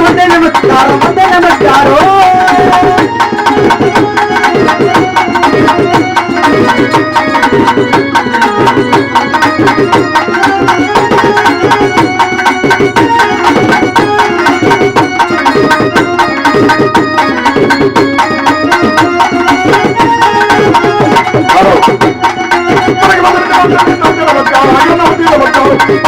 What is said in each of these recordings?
வந்தே நமஸ்காரம் வந்தே நமஸ்காரம் நமஸ்காரம் சொல்லி வந்தே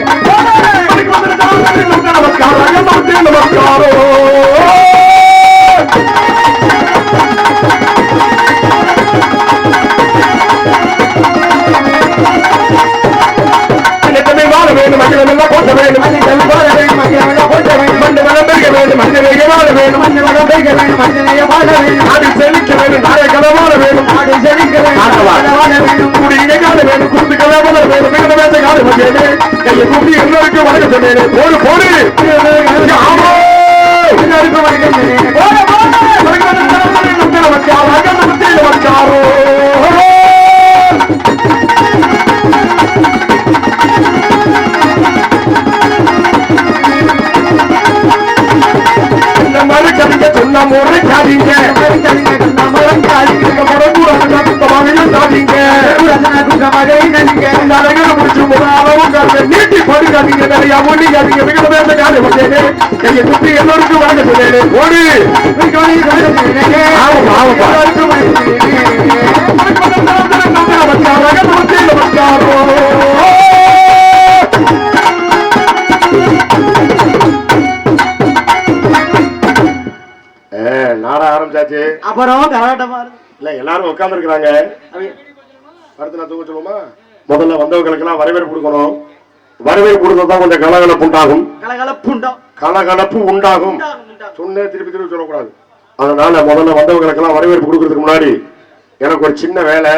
கவிங்க சொன்ன முறை காதிங்க இந்த அழகரை முடிச்சு ஒரு அளவும் காதுங்க நீட்டி படுக்காதீங்க நிறைய ஒண்ணிக்காதீங்க மிக பேச காது வந்தேனே கையை துப்பி எல்லோருக்கும் வணங்க சொன்னேன் ஓடு ஆமா ஆமா நாட ஆரம்பிச்சாச்சு அப்புறம் கலாட்டமா. இல்ல எல்லாரும் உட்கார்ந்து இருக்கிறாங்க அடுத்து நான் தூக்க சொல்லுமா முதல்ல வந்தவங்களுக்கு எல்லாம் வரவேற்பு கொடுக்கணும். வரவேற்பு கொடுத்தா கொஞ்சம் கலகலப்பு உண்டாகும். கலகலப்பு உண்டாகும். சொன்னே திருப்பி திருப்பி சொல்லக்கூடாது. அதனால முதல்ல வந்தவங்களுக்கு எல்லாம் வரவேற்பு கொடுக்கறதுக்கு முன்னாடி எனக்கு ஒரு சின்ன வேலை.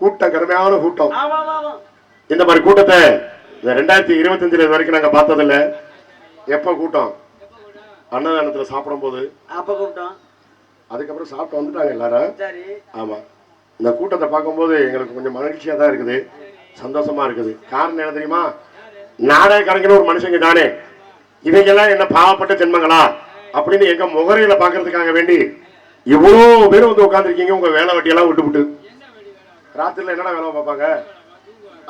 கூட்டம் கடுமையான கூட்டம். இந்த மாதிரி கூட்டத்தை இந்த ரெண்டாயிரத்தி இருபத்தஞ்சுல இது வரைக்கும் நாங்க பார்த்ததில்ல. எப்ப கூட்டம்? அன்னதானத்துல சாப்பிடும் போது அப்ப கூப்பிட்டோம். அதுக்கப்புறம் சாப்பிட்டு வந்துட்டாங்க எல்லாரும். ஆமா. இந்த கூட்டத்தை பார்க்கும்போது எங்களுக்கு கொஞ்சம் மகிழ்ச்சியாக தான் இருக்குது. சந்தோஷமா இருக்குது. காரணம் என்ன தெரியுமா? நாடக நாடகக்காரங்கிற ஒரு மனுஷங்க தானே இவங்கெல்லாம் என்ன பாவப்பட்ட ஜென்மங்களா? அப்படின்னு எங்க முகரையில பாக்குறதுக்காக வேண்டி இவ்வளோ பேர் வந்து உட்காந்துருக்கீங்க உங்க வேலை வட்டியெல்லாம் விட்டுவிட்டு ராத்திரில என்னடா வேலை பார்ப்பாங்க?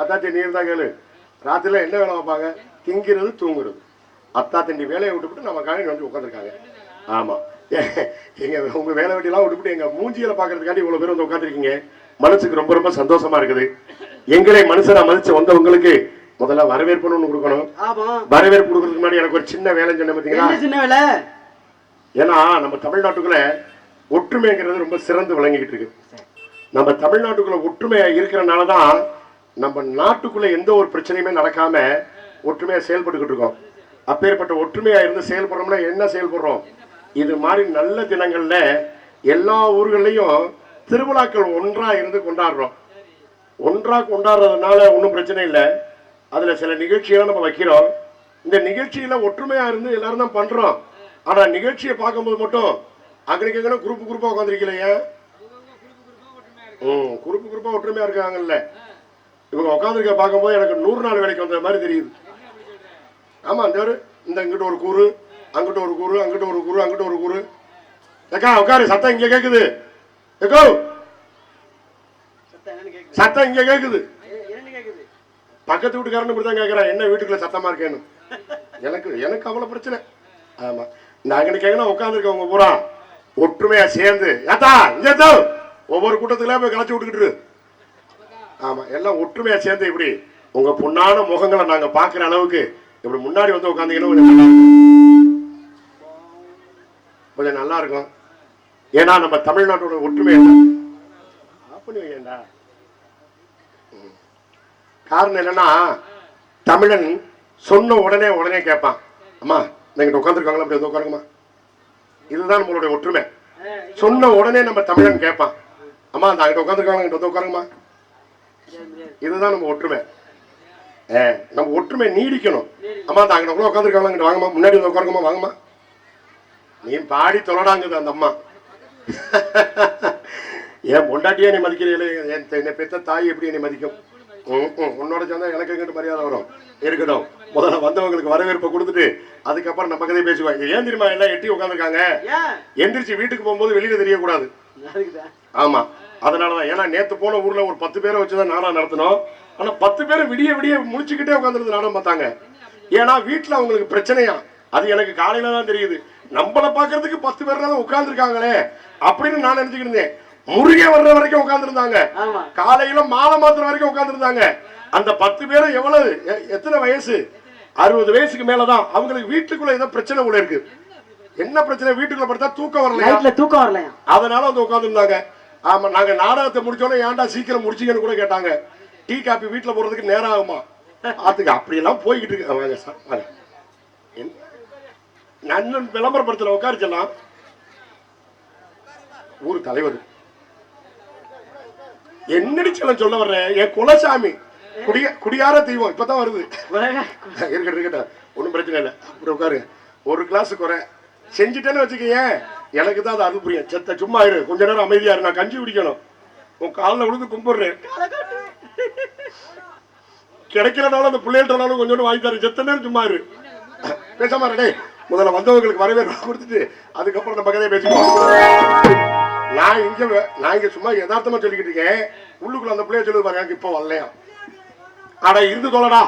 அத்தாச்சி நீர் தான் கேளு. ராத்திரில என்ன வேலை பார்ப்பாங்க? திங்கிறது தூங்குறது. அத்தா வேலையை விட்டுவிட்டு நம்ம காணி வந்து உட்காந்துருக்காங்க ஆமா. எங்க உங்க வேலை வெட்டியெல்லாம் விட்டுவிட்டு எங்க மூஞ்சியில பாக்குறதுக்காண்டி இவ்வளவு பேர் வந்து உட்காந்துருக்கீங்க மனசுக்கு ரொம்ப ரொம்ப சந்தோஷமா இருக்குது. எங்களை மனுஷனா மதிச்சு வந்தவங்களுக்கு முதல்ல வரவேற்புன்னு ஒண்ணு கொடுக்கணும் வரவேற்பு கொடுக்கறதுக்கு முன்னாடி எனக்கு ஒரு சின்ன வேலை சொன்ன வேலை? ஏன்னா நம்ம தமிழ்நாட்டுக்குள்ள ஒற்றுமைங்கிறது ரொம்ப சிறந்து விளங்கிக்கிட்டு இருக்கு. நம்ம தமிழ்நாட்டுக்குள்ள ஒற்றுமையா இருக்கிறனால தான் நம்ம நாட்டுக்குள்ள எந்த ஒரு பிரச்சனையுமே நடக்காம ஒற்றுமையா செயல்பட்டுக்கிட்டு இருக்கோம். அப்பேற்பட்ட ஒற்றுமையா இருந்து செயல்படுறோம்னா என்ன செயல்படுறோம்? இது மாதிரி நல்ல தினங்கள்ல எல்லா ஊர்களையும் திருவிழாக்கள் ஒன்றா இருந்து கொண்டாடுறோம். ஒன்றா கொண்டாடுறதுனால ஒன்றும் பிரச்சனை இல்லை. அதுல சில நிகழ்ச்சிகளை நம்ம வைக்கிறோம். இந்த நிகழ்ச்சியில ஒற்றுமையா இருந்து எல்லாரும் தான் பண்றோம். ஆனா நிகழ்ச்சியை பார்க்கும்போது மட்டும் அங்கே எங்கன குரூப் குரூப்பா உட்காந்துருக்கலையே ம் குரூப் குரூப்பா ஒற்றுமையா இருக்காங்கல்ல. இவங்க உட்காந்துருக்க பார்க்கும்போது எனக்கு நூறு நாள் வேலைக்கு வந்த மாதிரி தெரியுது. ஆமா இந்த இந்த இங்கிட்ட ஒரு கூறு. அங்கிட்ட ஒரு கூறு அங்கிட்ட ஒரு கூறு அங்கிட்ட ஒரு கூறு ஏக்கா உட்காரு சத்தம் இங்க கேக்குது. ஏக்கோ. சத்தம் இங்க கேக்குது. பக்கத்து வீட்டுக்காரன் இப்படி தான் கேட்குறான் என்ன வீட்டுக்குள்ள சத்தமா இருக்கேன்னு. எனக்கு எனக்கு அவ்வளோ பிரச்சனை. ஆமா. நான் அங்கே கேட்கணும் உட்காந்துருக்கவங்க பூரா. ஒற்றுமையா சேர்ந்து. ஏத்தா இங்க ஏத்தா. ஒவ்வொரு கூட்டத்துல போய் கலைச்சு விட்டுக்கிட்டு. ஆமா எல்லாம் ஒற்றுமையா சேர்ந்து இப்படி உங்க பொண்ணான முகங்களை நாங்க பாக்குற அளவுக்கு இப்படி முன்னாடி வந்து உட்காந்தீங்கன்னா கொஞ்சம் நல்லா இருக்கும். ஏன்னா நம்ம தமிழ்நாட்டோட ஒற்றுமை என்ன? ஆஃப் பண்ணி காரணம் என்னன்னா தமிழன் சொன்ன உடனே உடனே கேட்பான். அம்மா நீங்க உட்காந்துருக்காங்களா? அப்படி உட்காருங்கம்மா. இதுதான் நம்மளுடைய ஒற்றுமை. சொன்ன உடனே நம்ம தமிழன் கேட்பான். அம்மா அந்த அங்கிட்ட உட்காந்துருக்காங்க இங்கிட்ட உட்காருங்கம்மா. இதுதான் நம்ம ஒற்றுமை. ஏ நம்ம ஒற்றுமை நீடிக்கணும். அம்மா அந்த அங்கிட்ட கூட உட்காந்துருக்காங்க வாங்கம்மா. முன்னாடி உட்காருங்கம்மா. வாங்கம்மா. நீ பாடி தொலடாங்குது அந்த அம்மா. என் பொண்டாட்டியே நீ மதிக்கிறீங்களே? என் என்னை பெத்த தாய் எப்படி என்னை மதிக்கும்? உன்னோட சேர்ந்தா எனக்கு எங்கிட்ட மரியாதை வரும். இருக்கட்டும். முதல்ல வந்தவங்களுக்கு வரவேற்பை கொடுத்துட்டு அதுக்கப்புறம் நம்ம கதையை பேசுவாங்க ஏன் தெரியுமா? எல்லாம் எட்டி உட்காந்துருக்காங்க எந்திரிச்சு வீட்டுக்கு போகும்போது வெளியில தெரியக்கூடாது. ஆமா. அதனாலதான். ஏன்னா நேத்து போன ஊர்ல ஒரு பத்து பேரை வச்சுதான் நாடகம் நடத்தினோம். ஆனா பத்து பேரும் விடிய விடிய முடிச்சுக்கிட்டே உட்காந்துருந்து நாடகம் பார்த்தாங்க. ஏன்னா வீட்டுல அவங்களுக்கு பிரச்சனையா? அது எனக்கு காலையில தான் தெரியுது. நம்மள பாக்குறதுக்கு பத்து பேர் தான் உட்கார்ந்துருக்காங்களே அப்படின்னு நான் நினைச்சுக்கிட்டு இருந்தேன். முருகே வர்ற வரைக்கும் உட்கார்ந்துருந்தாங்க. காலையில மாலை மாத்திர வரைக்கும் உட்கார்ந்துருந்தாங்க. அந்த பத்து பேரும் எவ்வளவு எத்தனை வயசு? அறுபது வயசுக்கு மேலதான். அவங்களுக்கு வீட்டுக்குள்ள ஏதோ பிரச்சனை உள்ள இருக்கு. என்ன பிரச்சனை? வீட்டுக்குள்ள படுத்தா தூக்கம் நைட்ல தூக்கம் வரலையா? அதனால வந்து உட்காந்துருந்தாங்க ஆமா நாங்க நாடகத்தை முடிச்சோன்னே ஏன்டா சீக்கிரம் முடிச்சீங்கன்னு கூட கேட்டாங்க. டீ காபி வீட்டுல போறதுக்கு நேரம் ஆகுமா? ஆத்துக்கு அப்படியெல்லாம் போய்கிட்டு இருக்கு. வாங்க சார் வாங்க. இன்னும் விளம்பரப்படுத்தல உட்காரிச்சலாம் ஊர் தலைவர். என்னடி செல்லம் சொல்ல வர்றேன் என் குலசாமி. குடிய குடியார தெய்வம் இப்பதான் வருது. இருக்கட்டும் இருக்கட்டும். ஒன்றும் பிரச்சனை இல்லை. அப்படி உட்காரு. ஒரு கிளாஸ் குறை செஞ்சுட்டேன்னு வச்சுக்கேன் எனக்கு தான் அது அருள் புரியும். செத்த சும்மா இரு. கொஞ்ச நேரம் அமைதியா இரு. நான் கஞ்சி குடிக்கணும். உன் காலில் விழுந்து கும்பிடுறேன். கிடைக்கலனாலும் அந்த பிள்ளைகள்ட்டனாலும் கொஞ்சோண்டு வாங்கி தரேன். செத்த நேரம் சும்மா இரு. பேசாம டே முதல்ல வந்தவங்களுக்கு வரவேற்பு கொடுத்துட்டு அதுக்கப்புறம் இந்த கதையை பேசிக்குவோம் நான் இங்க நான் இங்க சும்மா யதார்த்தமா சொல்லிக்கிட்டு இருக்கேன். உள்ளுக்குள்ள அந்த பிள்ளைய சொல்லுது பாருங்க எனக்கு இப்போ வரலையா? அட இருந்து தொலைடா.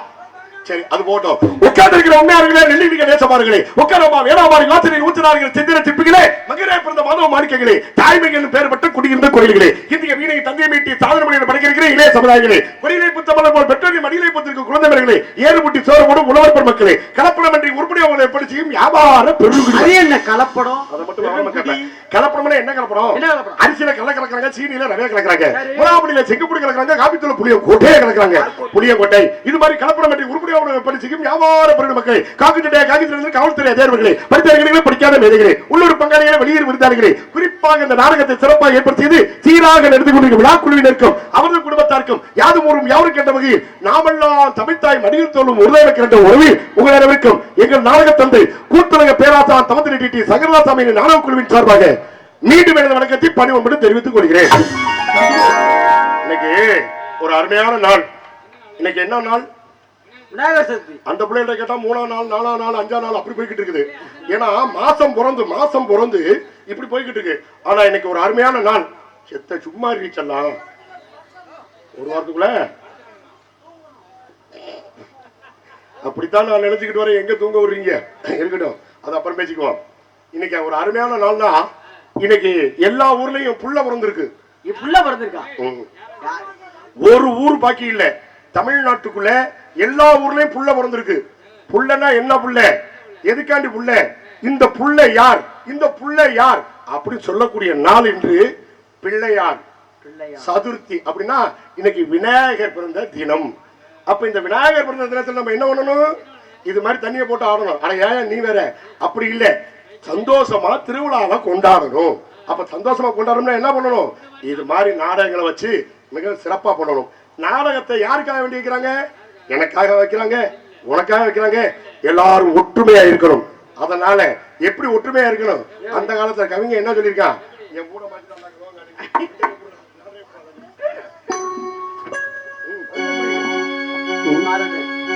சரி அது போட்டோம். உட்கார்ந்து இருக்கிற உண்மையாளர்களே நெல்லிக்க நேசமார்களே உட்காரமா வேளாமாரி வாசனை ஊற்றினார்கள் சிந்திர சிப்பிகளே மகிழே பிறந்த மாதவ மாணிக்கங்களே தாய்மை என்னும் பெயர் பட்டு குடியிருந்த கோயில்களே இந்திய வீணை தந்தை மீட்டி சாதனை மொழியில் படைக்கிறீர்களே இளைய சமுதாயங்களே கொடியிலை புத்தமலை போல் பெற்றோரின் மடியிலை புத்திருக்கும் குழந்தைகளே ஏறு முட்டி சோறு உழவர் பெருமக்களே கலப்படமின்றி உருப்படி அவங்களை எப்படி செய்யும் வியாபார பெருங்குடி என்ன கலப்படம்? அதை மட்டும். கலப்படம்னா என்ன கலப்படம்? என்ன கலப்படம்? அரிசியில கல்ல கலக்குறாங்க சீனியில ரவையா கலக்குறாங்க. சரி. முலாப்படியில செங்கப்பொடி கலக்குறாங்க காப்பித்தூள் புளிய கொட்டையை கலக்குறாங்க. புளிய கொட்டை? இது மாதிரி கலப்படம் பற்றி உருப்படியாக படி செய்யும் வியாபார பெருடு மக்கள் காக்கிட்டே காக்கிட்டு காவல்துறை அதிகாரிகளே படித்தவர்களே படிக்காத மேதைகளே உள்ளூர் பங்காளிகளை வெளியூர் விருந்தாளிகளே குறிப்பாக இந்த நாடகத்தை சிறப்பாக ஏற்படுத்தியது சீராக நடந்து கொண்டிருக்கும் விழா குழுவினருக்கும் அவரது குடும்பத்தாருக்கும் யாதும் ஊரும் யாரும் கேட்ட வகையில் நாமெல்லாம் தமிழ்த்தாய் மடியில் தோல்லும் உருதை கிரண்ட உறவில் உங்கள் அனைவருக்கும் எங்கள் நாடக தந்தை கூட்டுலக பேராசான் தமந்திரி டிடி சங்கரதாசாமியின் நாடக குழுவின் சார்பாக மீண்டும் எனது வணக்கத்தை பணிவன்படு தெரிவித்துக் கொள்கிறேன். இன்னைக்கு ஒரு அருமையான நாள். இன்னைக்கு என்ன நாள்? விநாயகர் சதுர்த்தி. அந்த பிள்ளைகிட்ட கேட்டா மூணாம் நாள் நாலாம் நாள் அஞ்சாம் நாள் அப்படி போய்கிட்டு இருக்குது. ஏன்னா மாசம் பிறந்து மாசம் பிறந்து இப்படி போய்கிட்டு இருக்கு. ஆனா இன்னைக்கு ஒரு அருமையான நாள். செத்த சும்மா ரீச்சல்லாம் ஒரு வாரத்துக்குள்ள. அப்படித்தான் நான் நினைச்சுக்கிட்டு வரேன். எங்க தூங்க விடுறீங்க இருக்கட்டும். அது அப்புறம் பேசிக்குவோம். இன்னைக்கு ஒரு அருமையான நாள்னா இன்னைக்கு எல்லா ஊர்லயும் புள்ள பிறந்திருக்கு. இப்படில பிறந்திருக்கான் ம். ஒரு ஊர் பாக்கி இல்ல. தமிழ்நாட்டுக்குள்ள எல்லா ஊர்லயும் புள்ள பிறந்திருக்கு. புள்ளனா என்ன புள்ள? எதுக்காண்டி புள்ள? இந்த புள்ள யார்? இந்த புள்ள யார்? அப்படி சொல்லக்கூடிய நாள் என்று பிள்ளையார் பிள்ளையா சதுர்த்தி அப்படின்னா இன்னைக்கு விநாயகர் பிறந்த தினம். அப்ப இந்த விநாயகர் பிறந்த தினத்துல நம்ம என்ன பண்ணணும்? இது மாதிரி தண்ணியை போட்டு ஆடணும். ஆனா ஏன் நீ வேற? அப்படி இல்ல. சந்தோஷமா திருவிழாவை கொண்டாடணும். அப்ப சந்தோஷமா கொண்டாடணும்னா என்ன பண்ணணும்? இது மாதிரி நாடகங்களை வச்சு மிக சிறப்பா பண்ணணும். நாடகத்தை யாருக்காக வேண்டி வைக்கிறாங்க? எனக்காக வைக்கிறாங்க உனக்காக வைக்கிறாங்க. எல்லாரும் ஒற்றுமையா இருக்கணும். அதனால எப்படி ஒற்றுமையா இருக்கணும்? அந்த காலத்துல கவிஞர் என்ன சொல்லியிருக்கான் என் கூட மாட்டிட்டாங்க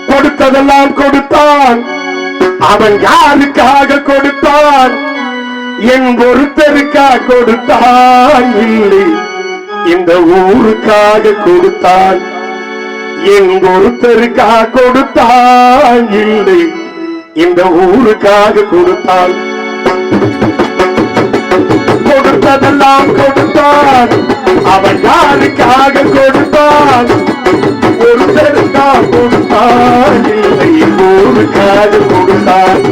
கொடுத்ததெல்லாம் கொடுத்தான். அவன் யாருக்காக கொடுத்தான்? என் ஒருத்தருக்காக கொடுத்தான். இல்லை இந்த ஊருக்காக கொடுத்தான். என் ஒருத்தருக்காக கொடுத்தான் இல்லை. இந்த ஊருக்காக கொடுத்தான் கொடுத்ததெல்லாம் கொடுத்தான் அவன் யாருக்காக கொடுத்தான் ஒருத்தருக்காக கொடுத்தான் இல்லை ஊருக்காக கொடுத்தான்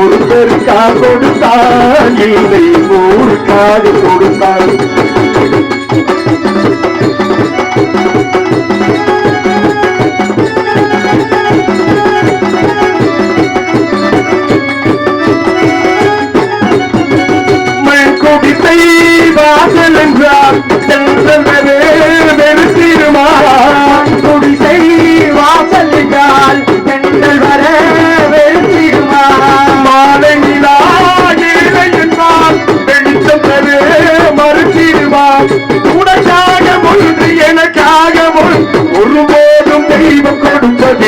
ஒருத்தருக்காக கொடுத்தான் இல்லை ஊருக்காக கொடுத்தான்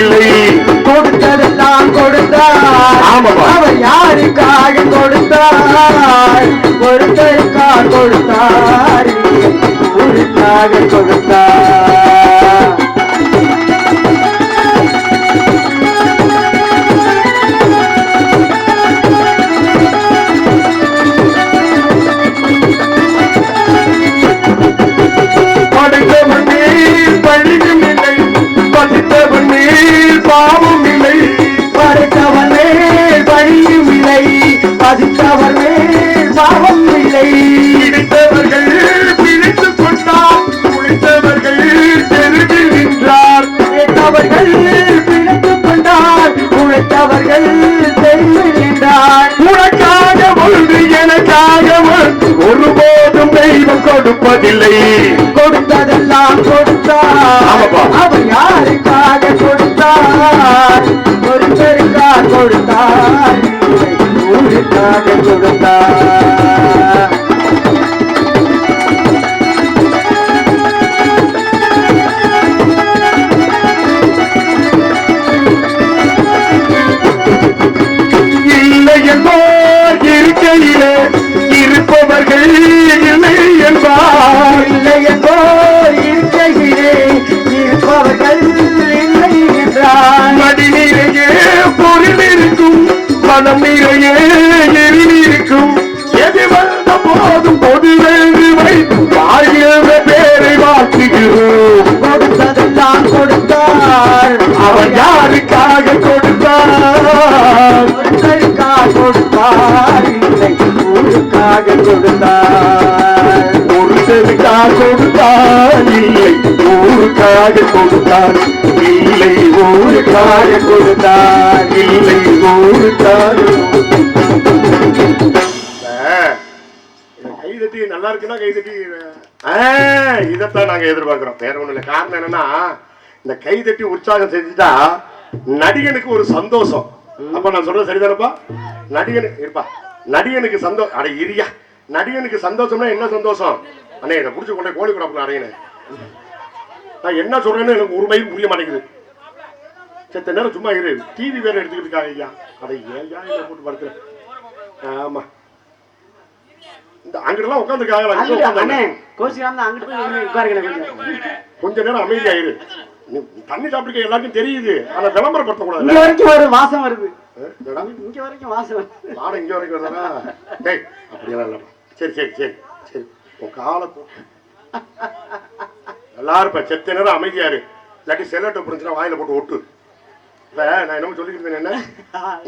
கொடுப்பதில்லை கொடுத்ததெல்லாம் கொடுத்தார். அவர் யாருக்காக கொடுத்தார்? கொடுத்ததற்காக கொடுத்தார். ஊருக்காக கொடுத்தார். கொடுத்ததில்லை. கொடுத்ததில்லை. கொடுத்தார் ஒருத்தருக்காக கொடுத்தார் இல்லை ஊருக்காக கொடுத்தார் இல்லை ஊருக்காக கொடுத்தார் இல்லை ஊருக்காக நல்லா இருக்குன்னா கைதட்டி இதைத்தான் நாங்க எதிர்பார்க்கிறோம் வேற ஒண்ணு இல்லை காரணம் என்னன்னா இந்த கைதட்டி உற்சாகம் செஞ்சுட்டா நடிகனுக்கு ஒரு சந்தோஷம். அப்ப நான் சொல்றது சரிதானப்பா? நடிகனுக்கு இருப்பா. நடிகனுக்கு சந்தோஷம் அட இரியா. நடிகனுக்கு சந்தோஷம்னா என்ன சந்தோஷம்? அண்ணே இதை புடிச்சு கொண்டே கோழி குடப்புல அடையினேன் நான் என்ன சொல்றேன்னு எனக்கு ஒரு மயில் புரிய மாட்டேங்குது. செத்த நேரம் சும்மா இரு. டிவி வேற எடுத்துக்கிட்டு இருக்காங்க ஐயா. அதை ஏன் இதை போட்டு படுத்துறேன் ஆமா. இந்த அங்கிட்டலாம் உட்காந்துருக்காங்க கொஞ்ச நேரம் அமைதியாயிரு தண்ணி சாப்பிட்டுக்க எல்லாருக்கும் தெரியுது. ஆனா விளம்பரப்படுத்த இங்க கூடாது வரைக்கும் ஒரு வாசம் வருது. இங்க வரைக்கும் வாசம் மாடு இங்க வரைக்கும் வருதானா டேய் அப்படியெல்லாம் இல்லப்பா சரி சரி சரி சரி. உன் காலை நல்லா இருப்ப. செத்த நேரம் அமைதியாரு இல்லாட்டி செல்லட்டை புரிஞ்சுனா வாயில போட்டு ஒட்டு. இப்ப நான் என்னமோ சொல்லிக்கிட்டு என்ன?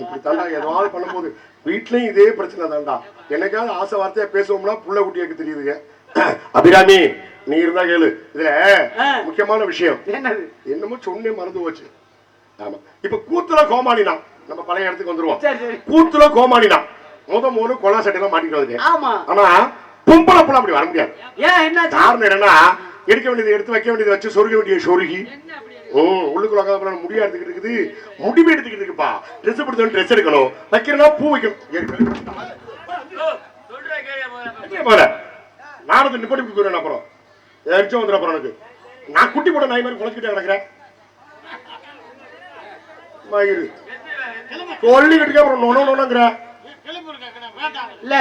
இப்படி தாண்டா ஏதாவது பண்ணும்போது வீட்லயும் இதே பிரச்சனை தான்டா. என்னைக்காவது ஆசை வார்த்தையா பேசுவோம்னா புள்ள குட்டியாக்கு தெரியுதுங்க அபிராமி நீ இருந்தா கேளு. இதுல முக்கியமான விஷயம். என்னமோ சொன்னே மறந்து போச்சு. ஆமா. இப்ப கூத்துல கோமாளினா நம்ம பழைய இடத்துக்கு வந்துருவோம். கூத்துல கோமாளினா முத மூணு கொலா சட்டையெல்லாம் மாட்டிட்டு வந்துட்டேன் ஆமா. ஆனா பொம்பளை புள்ள அப்படி வர முடியாது. ஏன் என்னாச்சு? காரணம் என்னன்னா எடுக்க வேண்டியது எடுத்து வைக்க வேண்டியது வச்சு சொருக வேண்டிய சொருகி. ம் உள்ளுக்குள்ள உட்காந்து முடியா எடுத்துக்கிட்டு இருக்குது. முடிவு எடுத்துக்கிட்டு இருக்குப்பா. ட்ரெஸ் பிடிச்சவன் ட்ரெஸ் எடுக்கணும். வைக்கிறனா பூ வைக்கணும். எங்கே போற. நானும் நிப்படி போயிடுவேன் அப்புறம். எரிச்சும் வந்துடும் அப்புறம் எனக்கு நான் குட்டி போட்ட நாய் மாதிரி குலைச்சிக்கிட்டே கிடக்குறேன். மயிறு சொல்லிக்கிட்டு அப்புறம் நொன நொனங்கிற இல்ல.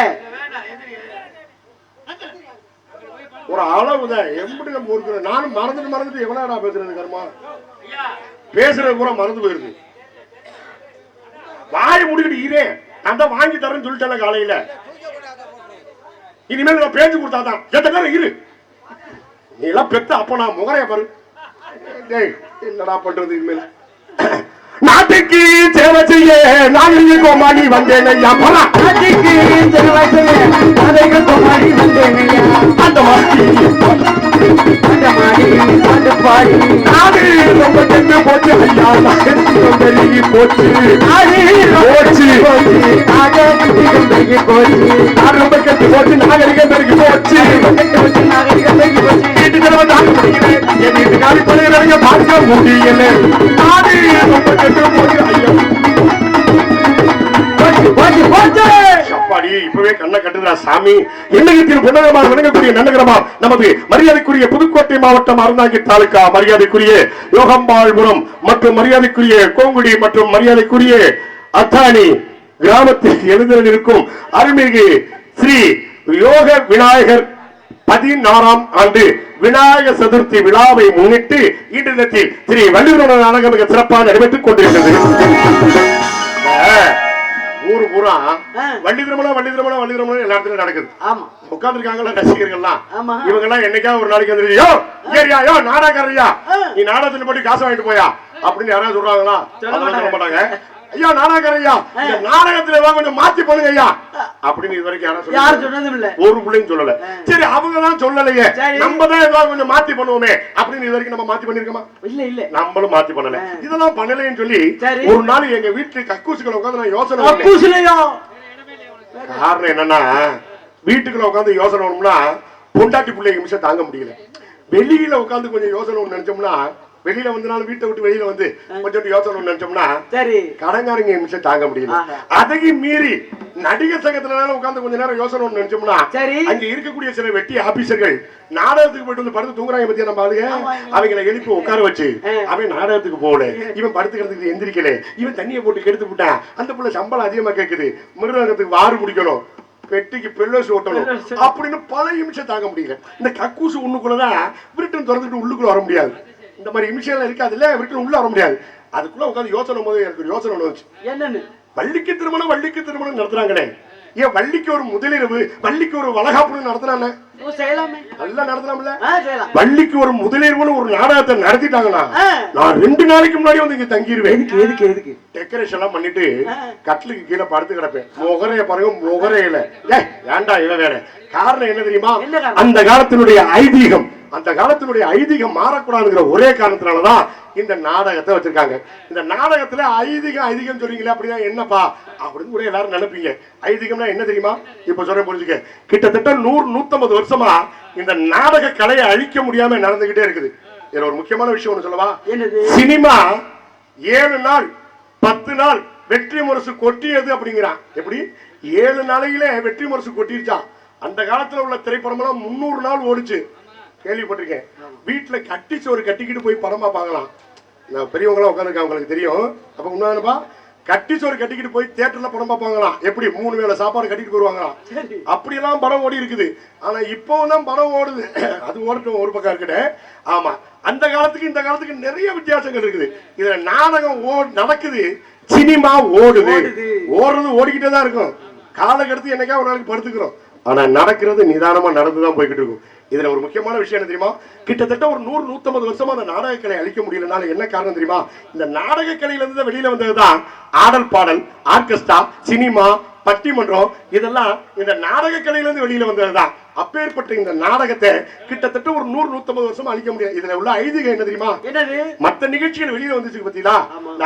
ஒரு அளவுதான். எப்படி நம்ம இருக்கிறோம் நானும் மறந்துட்டு மறந்துட்டு எவ்வளவுடா பேசுறது கர்மா? பேசுறது பூரா மறந்து போயிருது. வாய் முடிக்கிட்டு இரே. நான் தான் வாங்கி தரேன்னு சொல்லிட்டேன் காலையில. இனிமேல் நான் பேச்சு கொடுத்தாதான். எத்தனை நேரம் இரு. நீ எல்லாம் பெத்த அப்ப நான் முகரைய பாரு. டேய் என்னடா பண்றது இனிமேல்? நாட்டுக்கு சேவை செய்ய நாகரிக கோமாளி வந்தேன் ஐயா. போலாம் அதுக்கு செல்வத்தையே அதைக்கு கொண்டாடி வந்தேனையா அந்த மாதிரி. அந்த மாடி அந்த பாடி. நாடு ரொம்ப கெட்டு போச்சு ஐயா. நாகரிகம் பெருகி போச்சு. போச்சு. நாகரிகம் பெருகி போச்சு. நாடு ரொம்ப கெட்டு போச்சு. நாகரிகம் பெருகி போச்சு. நாகரிகம் பெருகி போச்சு. என் வீட்டுக்காரி பார்க்க முடியல ரொம்ப கெட்டு இப்பவே கட்டுதா சாமி எண்ணகத்தில் புன்னகமாக விளங்கக்கூடிய நமது மரியாதைக்குரிய புதுக்கோட்டை மாவட்டம் அருந்தாங்கி தாலுகா மரியாதைக்குரிய யோகம்பாள்புரம் மற்றும் மரியாதைக்குரிய கோங்குடி மற்றும் மரியாதைக்குரிய அத்தானி கிராமத்தில் எழுந்தல் இருக்கும் அருள்மிகு ஸ்ரீ யோக விநாயகர் பதினாறாம் ஆண்டு விநாயக சதுர்த்தி விழாவை முன்னிட்டு இன்று தினத்தில் ஸ்ரீ வள்ளுவர நாடகம் மிக சிறப்பாக நடைபெற்றுக் கொண்டிருக்கிறது ஊரு பூரா. வள்ளி திருமணம் வள்ளி திருமணம் வள்ளி திருமணம் எல்லா இடத்துலயும் நடக்குது ஆமா உட்கார்ந்துருக்காங்களா ரசிகர்கள்லாம் ஆமா. இவங்க எல்லாம் என்னைக்கா ஒரு நாளைக்கு வந்து யோ ஏரியா யோ நாடகாரியா. நீ நாடகத்துல போட்டு காசு வாங்கிட்டு போயா அப்படின்னு யாராவது சொல்றாங்களா சொல்ல மாட்டாங்க. ஐயா நாடகாரையா இந்த நாடகத்துல ஏதாவது கொஞ்சம் மாத்தி பண்ணுங்க ஐயா. அப்படின்னு இது வரைக்கும் யாரும் யார் சொல்லி சொன்னதும் இல்ல. ஒரு பிள்ளையும் சொல்லல. சரி அவங்க தான் சொல்லலையே. நம்ம தான் ஏதாவது கொஞ்சம் மாத்தி பண்ணுவோமே அப்படின்னு இது வரைக்கும் நம்ம மாத்தி பண்ணிருக்கோமா? இல்ல இல்ல. நம்மளும் மாத்தி பண்ணல. இதெல்லாம் பண்ணலைன்னு சொல்லி. ஒரு நாள் எங்க வீட்டுல கக்கூசுக்களை உட்காந்து நான் யோசனை கக்கூசிலையோ? காரணம் என்னன்னா வீட்டுக்குள்ள உட்காந்து யோசனை பண்ணோம்னா பொண்டாட்டி பிள்ளைங்க நிமிஷம் தாங்க முடியல. வெளியில உட்காந்து கொஞ்சம் யோசனை ஒண்ணு நினைச்சோம்னா வெளியில வந்தனாலும் வீட்டை விட்டு வெளியில வந்து கொஞ்சம் யோசனை நினைச்சோம்னா சரி. கடங்காரங்க நிமிஷம் தாங்க முடியல. அதையும் மீறி நடிகர் சங்கத்துல உட்காந்து கொஞ்ச நேரம் யோசனை நினைச்சோம்னா சரி. அங்க இருக்கக்கூடிய சில வெட்டி ஆபீசர்கள் நாடகத்துக்கு போயிட்டு வந்து படுத்து தூங்குறாங்க பத்தியா நம்ம ஆளுங்க. அவங்களை எழுப்பி உட்கார வச்சு. அவன் நாடகத்துக்கு போகல. இவன் படுத்துக்கிறதுக்கு எந்திரிக்கல. இவன் தண்ணியை போட்டு கெடுத்து விட்டான் அந்த புள்ள சம்பளம் அதிகமா கேக்குது. மிருகத்துக்கு வாறு பிடிக்கணும் பெட்டிக்கு பெல்லோஸ் ஓட்டணும். அப்படின்னு பல நிமிஷம் தாங்க முடியல. இந்த கக்கூசு உள்ளுக்குள்ளதான் விருட்டன் திறந்துட்டு உள்ளுக்குள்ள வர முடியாது. இந்த மாதிரி எல்லாம் இருக்காதுல்ல விருட்டன் உள்ள வர முடியாது. அதுக்குள்ள உட்காந்து யோசனை போது எனக்கு யோசனை வந்துச்சு. என்னன்னு? வள்ளிக்கு திருமணம் வள்ளிக்கு திருமணம் நடத்துறாங்களே. ஏன் வள்ளிக்கு ஒரு முதலிரவு வள்ளிக்கு ஒரு வளகாப்புன்னு செய்யலாமே. நல்லா நடத்தலாம்ல. வள்ளிக்கு ஒரு முதலிரவுன்னு ஒரு நாடகத்தை நடத்திட்டாங்கன்னா. நான் ரெண்டு நாளைக்கு முன்னாடி வந்து இங்க தங்கிடுவேன் எதுக்கு எதுக்கு டெக்கரேஷன் எல்லாம் பண்ணிட்டு. கட்டிலுக்கு கீழே படுத்து கிடப்பேன். முகரைய பாருங்க முகரையில. ஏய் ஏன்டா இவன் வேற? காரணம் என்ன தெரியுமா? அந்த காலத்தினுடைய ஐதீகம். அந்த காலத்தினுடைய ஐதீகம் மாறக்கூடாதுங்கிற ஒரே காரணத்தினாலதான் இந்த நாடகத்தை வச்சிருக்காங்க. இந்த நாடகத்துல ஐதீகம் ஐதீகம் சொல்றீங்களே அப்படின்னா என்னப்பா? அப்படின்னு கூட எல்லாரும் நினைப்பீங்க. ஐதீகம்னா என்ன தெரியுமா? இப்ப சொல்றேன் புரிஞ்சுக்க. கிட்டத்தட்ட நூறு நூத்தம்பது வருஷமா இந்த நாடக கலையை அழிக்க முடியாம நடந்துகிட்டே இருக்குது. இதுல ஒரு முக்கியமான விஷயம் ஒண்ணு சொல்லவா? சினிமா ஏழு நாள் பத்து நாள் வெற்றி முரசு கொட்டியது அப்படிங்கிறான். எப்படி? ஏழு நாளையில வெற்றி முரசு கொட்டிருச்சான் அந்த காலத்துல உள்ள திரைப்படம் எல்லாம் முன்னூறு நாள் ஓடிச்சு. கேள்விப்பட்டிருக்கேன். வீட்டுல கட்டி சோறு கட்டிக்கிட்டு போய் படம் பார்ப்பாங்களாம் நான் பெரியவங்க எல்லாம் உட்காந்துருக்காங்க உங்களுக்கு தெரியும். அப்ப உண்மையானப்பா கட்டி சோறு கட்டிக்கிட்டு போய் தியேட்டர்ல படம் பார்ப்பாங்களாம் எப்படி மூணு வேளை சாப்பாடு கட்டிட்டு போயிருவாங்களாம். அப்படியெல்லாம் படம் ஓடி இருக்குது. ஆனா இப்போ தான் படம் ஓடுது. அது ஓடட்டும் ஒரு பக்கம் இருக்கட்டும். ஆமா அந்த காலத்துக்கு இந்த காலத்துக்கு நிறைய வித்தியாசங்கள் இருக்குது. இதுல நாடகம் ஓ நடக்குது சினிமா ஓடுது. ஓடுறது ஓடிக்கிட்டே தான் இருக்கும். காலக்கெடுத்து என்னைக்கா ஒரு நாளைக்கு படுத்துக்கிறோம். ஆனா நடக்கிறது நிதானமா நடந்து தான் போய்கிட்டு இருக்கும். இதுல ஒரு முக்கியமான விஷயம் என்ன தெரியுமா? கிட்டத்தட்ட ஒரு நூறு நூத்தம்பது வருஷமா அந்த நாடக கலை அழிக்க முடியலனால என்ன காரணம் தெரியுமா? இந்த நாடக கலையில இருந்து வெளியில வந்ததுதான் ஆடல் பாடல் ஆர்கெஸ்ட்ரா சினிமா பட்டிமன்றம் இதெல்லாம் இந்த நாடக கலையில இருந்து வெளியில வந்ததுதான். அப்பேற்பட்ட இந்த நாடகத்தை கிட்டத்தட்ட ஒரு நூறு நூத்தம்பது வருஷமா அழிக்க முடியாது. இதுல உள்ள ஐதீகம் என்ன தெரியுமா? என்னது? மத்த நிகழ்ச்சிகள் வெளியில வந்துச்சு பாத்தீங்களா?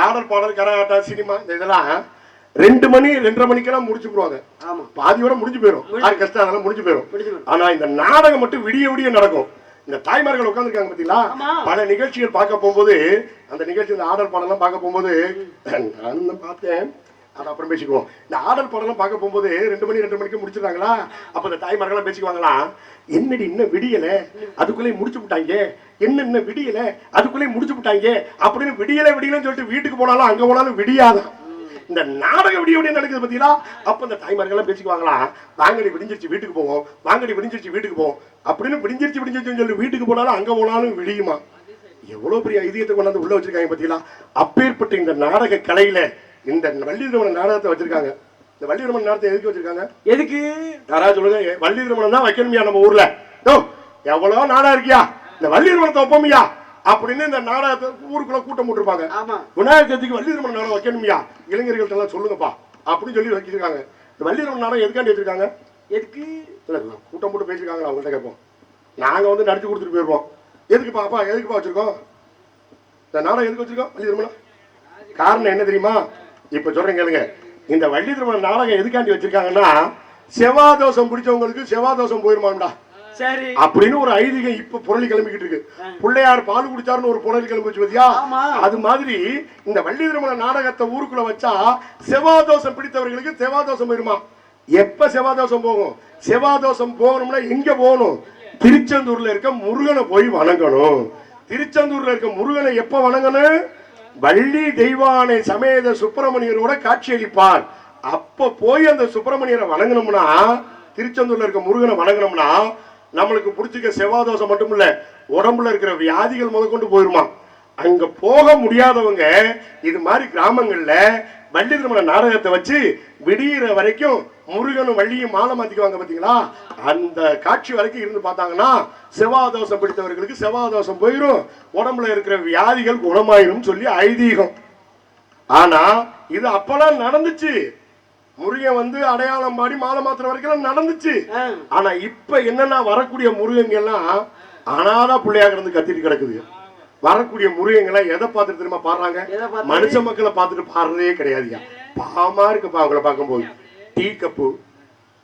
ஆடல் பாடல் கரகாட்டம் சினிமா இதெல்லாம் ரெண்டு மணி ரெண்டரை மணிக்கெல்லாம் முடிச்சு போடுவாங்க ஆமா. பாதியோட முடிஞ்சு போயிடும் ஆர்கெஸ்ட்ரா அதெல்லாம் முடிஞ்சு போயிடும். ஆனா இந்த நாடகம் மட்டும் விடிய விடிய நடக்கும். இந்த தாய்மார்கள் உட்காந்துருக்காங்க பாத்தீங்களா. பல நிகழ்ச்சிகள் பார்க்க போகும்போது அந்த நிகழ்ச்சி இந்த ஆடல் பாடலாம் பார்க்க போகும்போது தான் பார்த்தேன். அது அப்புறம் பேசிக்குவோம். இந்த ஆடல் பாடலாம் பார்க்க போகும்போது ரெண்டு மணி ரெண்டு மணிக்கு முடிச்சிடுறாங்களா? அப்ப இந்த தாய்மார்கள்லாம் பேசிக்குவாங்களா? என்னடி இன்னும் விடியல? அதுக்குள்ளே முடிச்சு விட்டாங்க. என்ன இன்னும் விடியல? அதுக்குள்ளே முடிச்சு விட்டாங்க. அப்படின்னு விடியல விடியலன்னு சொல்லிட்டு வீட்டுக்கு போனாலும் அங்க போனாலும் விடியாதான் இந்த நாடகம் விடிய விடிய நடக்குது பாத்தீங்களா? அப்ப இந்த தாய்மார்கள் எல்லாம் பேசிக்குவாங்களா? வாங்கடி விடிஞ்சிருச்சு வீட்டுக்கு போவோம். வாங்கடி விடிஞ்சிருச்சு வீட்டுக்கு போவோம். அப்படின்னு விடிஞ்சிருச்சு விடிஞ்சிருச்சுன்னு சொல்லி வீட்டுக்கு போனாலும் அங்க போனாலும் விடியுமா? எவ்வளவு பெரிய ஐதியத்தை கொண்டாந்து உள்ள வச்சிருக்காங்க பாத்தீங்களா? அப்பேற்பட்ட இந்த நாடக கலையில இந்த வள்ளி திருமண நாடகத்தை வச்சிருக்காங்க. இந்த வள்ளி திருமண நாடகத்தை எதுக்கு வச்சிருக்காங்க? எதுக்கு? யாராவது சொல்லுங்க வள்ளி திருமணம் தான் வைக்கணுமியா நம்ம ஊர்ல. யோ எவ்வளவு நாடா இருக்கியா? இந்த வள்ளி திருமணத்தை வைப்போமியா அப்படின்னு இந்த நாடகத்தை ஊருக்குள்ள கூட்டம் போட்டிருப்பாங்க. விநாயகர் சதுர்த்திக்கு வள்ளி திருமண நாடகம் வைக்கணுமியா? இளைஞர்கள்ட்ட எல்லாம் சொல்லுங்கப்பா. அப்படின்னு சொல்லி வச்சிருக்காங்க. இந்த வள்ளி திருமண நாடகம் எதுக்காண்டி வச்சிருக்காங்க? எதுக்கு? இல்ல கூட்டம் போட்டு பேசிருக்காங்க அவங்கள்ட்ட கேட்போம். நாங்க வந்து நடிச்சு கொடுத்துட்டு போயிருவோம் எதுக்குப்பா அப்பா எதுக்குப்பா வச்சிருக்கோம்? இந்த நாடகம் எதுக்கு வச்சிருக்கோம் வள்ளி திருமணம் காரணம் என்ன தெரியுமா? இப்ப சொல்றேன் கேளுங்க. இந்த வள்ளி திருமண நாடகம் எதுக்காண்டி வச்சிருக்காங்கன்னா செவ்வாதோஷம் பிடிச்சவங்களுக்கு செவ்வாதோஷம் போயிருமாண்டா சரி. அப்படின்னு ஒரு ஐதீகம் இப்ப புரளி கிளம்பிக்கிட்டு இருக்கு. பிள்ளையார் பால் குடிச்சாருன்னு ஒரு புரளி கிளம்பி வச்சு. அது மாதிரி இந்த வள்ளி திருமண நாடகத்தை ஊருக்குள்ள வச்சா செவ்வாதோஷம் பிடித்தவர்களுக்கு செவ்வாதோஷம் வருமா எப்ப செவ்வாதோஷம் போகும்? செவ்வாதோஷம் போகணும்னா எங்க போகணும். திருச்செந்தூர்ல இருக்க முருகனை போய் வணங்கணும். திருச்செந்தூர்ல இருக்க முருகனை எப்ப வணங்கணும்? வள்ளி தெய்வானை சமேத சுப்பிரமணியரோட காட்சியளிப்பார் அப்ப போய் அந்த சுப்பிரமணியரை வணங்கணும்னா திருச்செந்தூர்ல இருக்க முருகனை வணங்கணும்னா நம்மளுக்கு பிடிச்சிக்க செவ்வாதோஷம் மட்டும் இல்ல உடம்புல இருக்கிற வியாதிகள் முதற்கொண்டு போயிருமா அங்க போக முடியாதவங்க இது மாதிரி கிராமங்கள்ல வள்ளி திருமண நாடகத்தை வச்சு விடியிற வரைக்கும் முருகனும் வள்ளியும் மாலை மாத்திக்குவாங்க பாத்தீங்களா? அந்த காட்சி வரைக்கும் இருந்து பார்த்தாங்கன்னா செவ்வாதோஷம் பிடித்தவர்களுக்கு செவ்வாதோஷம் போயிடும் உடம்புல இருக்கிற வியாதிகள் குணமாயிரும் சொல்லி ஐதீகம். ஆனா இது அப்பெல்லாம் நடந்துச்சு. முருகன் வந்து அடையாளம் பாடி மாலை மாத்திர வரைக்கும் நடந்துச்சு. ஆனா இப்ப என்னன்னா வரக்கூடிய முருகங்க எல்லாம் அனாதா பிள்ளையா கிடந்து கத்திட்டு கிடக்குது. வரக்கூடிய முருகங்க எல்லாம் எதை பார்த்துட்டு தெரியுமா பாடுறாங்க? மனுஷ மக்களை பார்த்துட்டு பாடுறதே கிடையாதுயா. பாவமா இருக்குப்பா அவங்கள பார்க்கும்போது. Tea cup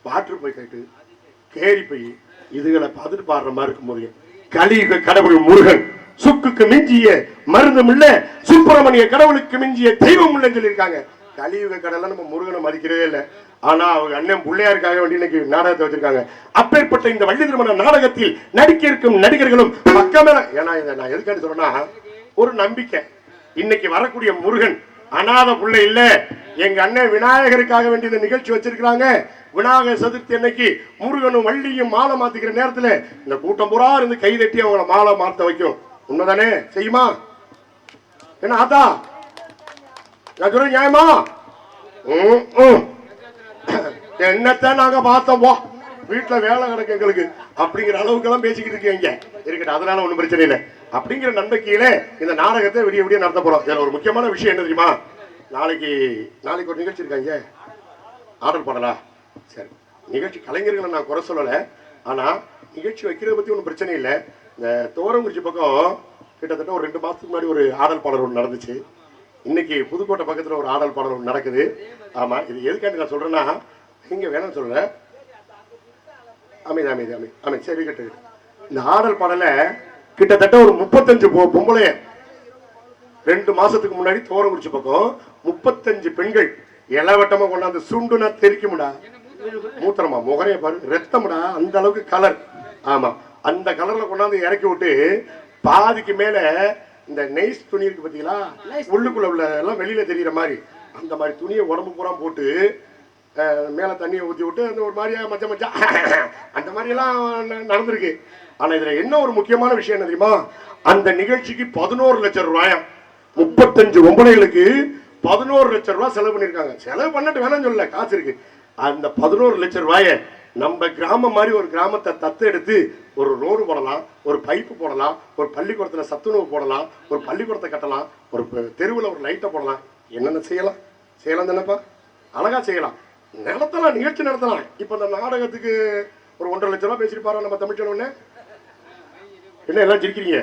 water packet carry by இதுகளை பார்த்துட்டு பாடுற மாதிரி இருக்கு முருகன் கலியுக கடவுள் முருகன் சுக்குக்கு மிஞ்சிய மருந்தும் இல்ல சுப்பிரமணிய கடவுளுக்கு மிஞ்சிய தெய்வம் இல்லைன்னு சொல்லியிருக்காங்க. கலியுக கடலை நம்ம முருகனை மதிக்கிறதே இல்லை. ஆனா அவங்க அண்ணன் பிள்ளையாருக்காக வேண்டி இன்னைக்கு நாடகத்தை வச்சிருக்காங்க. அப்பேற்பட்ட இந்த வள்ளி திருமண நாடகத்தில் நடிக்க இருக்கும் நடிகர்களும் பக்கமே ஏன்னா இதை நான் எதுக்காண்டி சொன்னா ஒரு நம்பிக்கை. இன்னைக்கு வரக்கூடிய முருகன் அனாதை பிள்ளை இல்ல. எங்க அண்ணன் விநாயகருக்காக வேண்டிய இந்த நிகழ்ச்சி வச்சிருக்காங்க விநாயகர் சதுர்த்தி அன்னைக்கு முருகனும் வள்ளியும் மாலை மாத்திக்கிற நேரத்துல இந்த கூட்டம் புறா இருந்து கை தட்டி அவங்கள மாலை மாத்த வைக்கும். உண்மைதானே? செய்யுமா? என்ன அதான் நான் சொல்றேன் நியாயமா என்னத்தான் நாங்க பார்த்தோம்? போ வீட்டுல வேலை கிடக்கு எங்களுக்கு. அப்படிங்கிற அளவுக்கு எல்லாம் பேசிக்கிட்டு இருக்கீங்க இருக்கட்டும் அதனால ஒண்ணும் பிரச்சனை இல்லை. அப்படிங்கிற நம்பிக்கையில இந்த நாடகத்தை விடிய விடிய நடத்த போறோம். இதுல ஒரு முக்கியமான விஷயம் என்ன தெரியுமா? நாளைக்கு நாளைக்கு ஒரு நிகழ்ச்சி இருக்காங்க ஆர்டர் பண்ணலா சரி. நிகழ்ச்சி கலைஞர்களை நான் குறை சொல்லலை. ஆனா நிகழ்ச்சி வைக்கிறத பத்தி ஒன்றும் பிரச்சனை இல்லை. இந்த தோரங்குறிச்சி பக்கம் கிட்டத்தட்ட ஒரு ரெண்டு மாசத்துக்கு முன்னாடி ஒரு ஆடல் பாடல் ஒன்று நடந்துச்சு. இன்னைக்கு புதுக்கோட்டை பக்கத்துல ஒரு ஆடல் பாடல் ஒன்று நடக்குது. ஆமா இது எதுக்காண்டி நான் சொல்றேன்னா இங்க வேணும்னு சொல்கிறேன் அமைதி அமைதி அமைதி. அமைதி. சரி கட்டு இந்த ஆடல் பாடலை கிட்டத்தட்ட ஒரு முப்பத்தஞ்சு பொம்பளைய ரெண்டு மாசத்துக்கு முன்னாடி தோரங்குறிச்சி பக்கம் முப்பத்தஞ்சு பெண்கள் இளவட்டமா கொண்டாந்து சுண்டுனா தெரிக்கும்டா. மூத்திரமா முகரைய பாரு. ரத்தம்டா. அந்த அளவுக்கு கலர் ஆமா. அந்த கலர்ல கொண்டாந்து இறக்கி விட்டு பாதிக்கு மேல இந்த நெய்ஸ் துணி இருக்கு பாத்தீங்களா உள்ளுக்குள்ள உள்ள எல்லாம் வெளியில தெரியுற மாதிரி. அந்த மாதிரி துணியை உடம்பு பூரா போட்டு மேல தண்ணியை ஊத்தி விட்டு அந்த ஒரு மாதிரியா மச்ச மச்சா அந்த மாதிரி எல்லாம் ந- நடந்திருக்கு. ஆனா இதுல என்ன ஒரு முக்கியமான விஷயம் என்ன தெரியுமா? அந்த நிகழ்ச்சிக்கு பதினோரு லட்சம் ரூபாயாம் முப்பத்தஞ்சு ஒம்பளைகளுக்கு பதினோரு லட்சம் ரூபாய் செலவு பண்ணிருக்காங்க செலவு பண்ணிட்டு வேணாம்னு சொல்லல காசு இருக்கு. அந்த பதினோரு லட்சம் ரூபாய நம்ம கிராமம் மாதிரி ஒரு கிராமத்தை தத்து எடுத்து ஒரு ரோடு போடலாம் ஒரு பைப்பு போடலாம் ஒரு பள்ளிக்கூடத்தில் சத்துணவு போடலாம் ஒரு பள்ளிக்கூடத்தை கட்டலாம் ஒரு தெருவில் ஒரு லைட்டை போடலாம். என்னென்ன செய்யலாம்? செய்யலாம் தானேப்பா? அழகாக செய்யலாம். நடத்தலாம் நிகழ்ச்சி நடத்தலாம். இப்போ இந்த நாடகத்துக்கு ஒரு ஒன்றரை லட்சம் ரூபா பேசிட்டு நம்ம தமிழ் சொன்ன என்ன எல்லாம் சிரிக்கிறீங்க?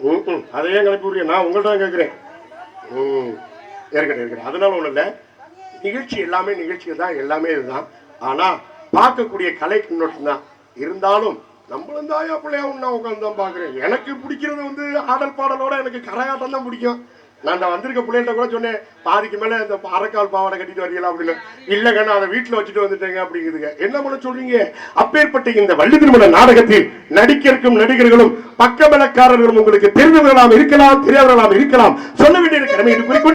ம், ம். அதையே கிளப்பிடுறீங்க நான் உங்கள்ட்ட தான் கேட்குறேன் ம். இருக்கட்டும் இருக்கட்டும் அதனால ஒன்றும் இல்லை. நிகழ்ச்சி எல்லாமே நிகழ்ச்சிகள் தான் எல்லாமே இதுதான். ஆனால் பார்க்கக்கூடிய கலை கண்ணோட்டம் தான் இருந்தாலும் நம்மளும் தாயா பிள்ளையா ஒன்றா உட்காந்து தான் பார்க்குறேன். எனக்கு பிடிக்கிறது வந்து ஆடல் பாடலோட எனக்கு கரகாட்டம் தான் பிடிக்கும். நான் இந்த வந்திருக்க பிள்ளைகிட்ட கூட சொன்னேன் பாதிக்கு மேலே இந்த அரைக்கால் பாவாடை கட்டிட்டு வரீங்களா? அப்படின்னு. இல்லை கண்ணா அதை வீட்டில் வச்சுட்டு வந்துட்டேங்க அப்படிங்குதுங்க. என்ன பண்ண சொல்றீங்க? அப்பேற்பட்ட இந்த வள்ளி திருமண நாடகத்தில் நடிக்கிறக்கும் நடிகர்களும் பக்கபலக்காரர்களும் உங்களுக்கு தெரிந்தவர்களாம் இருக்கலாம் தெரியாதவர்களாம் இருக்கலாம். சொல்ல வேண்டிய கடமை என்று குறிப்பிட்டு